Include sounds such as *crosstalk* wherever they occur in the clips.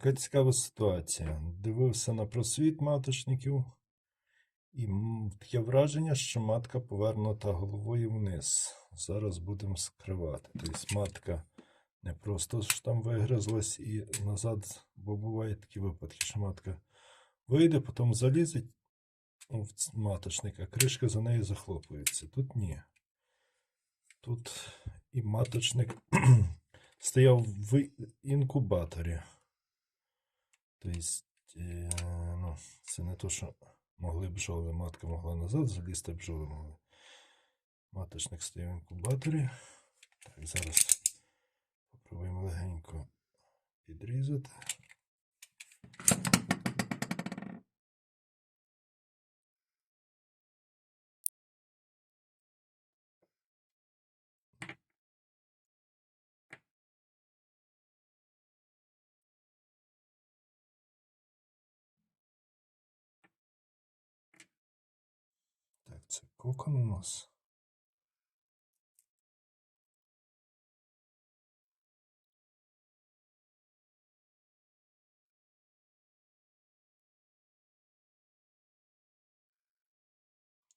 Така цікава ситуація. Дивився на просвіт маточників, і таке враження, що матка повернута головою вниз. Зараз будемо скривати. Тобто матка не просто ж там вигризлась і назад, бо бувають такі випадки, що матка вийде, потім залізе в маточник, а кришка за нею захлопується. Тут ні. Тут і маточник *clears throat* стояв в інкубаторі. Тобто, ну, це не то, що могли бджоли, матка могла назад залізти, бджоли могли. Маточник стояв в інкубаторі. Так, зараз попробуємо легенько підрізати. Нас.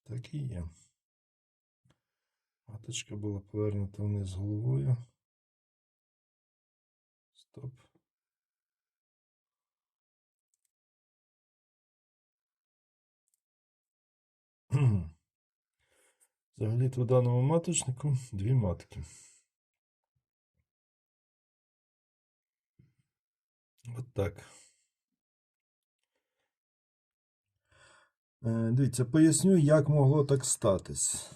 Так і є. Маточка була повернута вниз головою. Стоп. Взагалі-то даному маточнику дві матки. От так. Е, Дивіться, поясню, як могло так статись.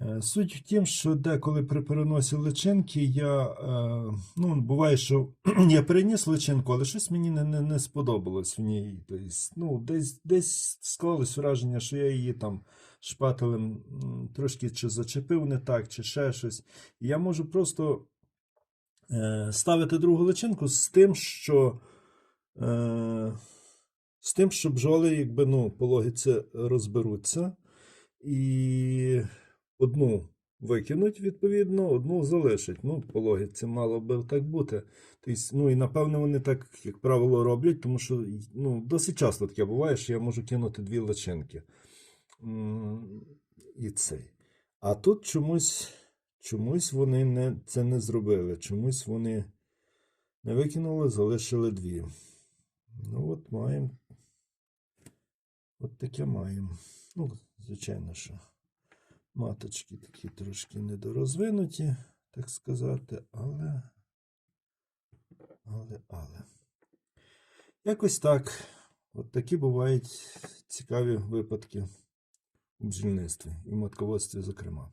Е, Суть в тім, що деколи при переносі личинки я. е, Ну, буває, що *clears throat* я переніс личинку, але щось мені не, не, не сподобалось в ній. Тобто, ну, десь, десь склалось враження, що я її там шпателем трошки чи зачепив не так, чи ще щось. Я можу просто е, ставити другу личинку з тим, що. З тим, що бджоли, якби, ну, по логіці розберуться. І одну викинуть, відповідно, одну залишать. Ну, по логіці мало би так бути. Тобто, ну, і напевно вони так, як правило, роблять, тому що ну, досить часто таке буває, що я можу кинути дві личинки. І цей. А тут чомусь, чомусь вони не, це не зробили. Чомусь вони не викинули, залишили дві. Ну, от маємо. От таке маємо. Ну, звичайно, що маточки такі трошки недорозвинуті, так сказати, але. Але, але. Якось так. От такі бувають цікаві випадки у бджільництві і в матководстві, зокрема.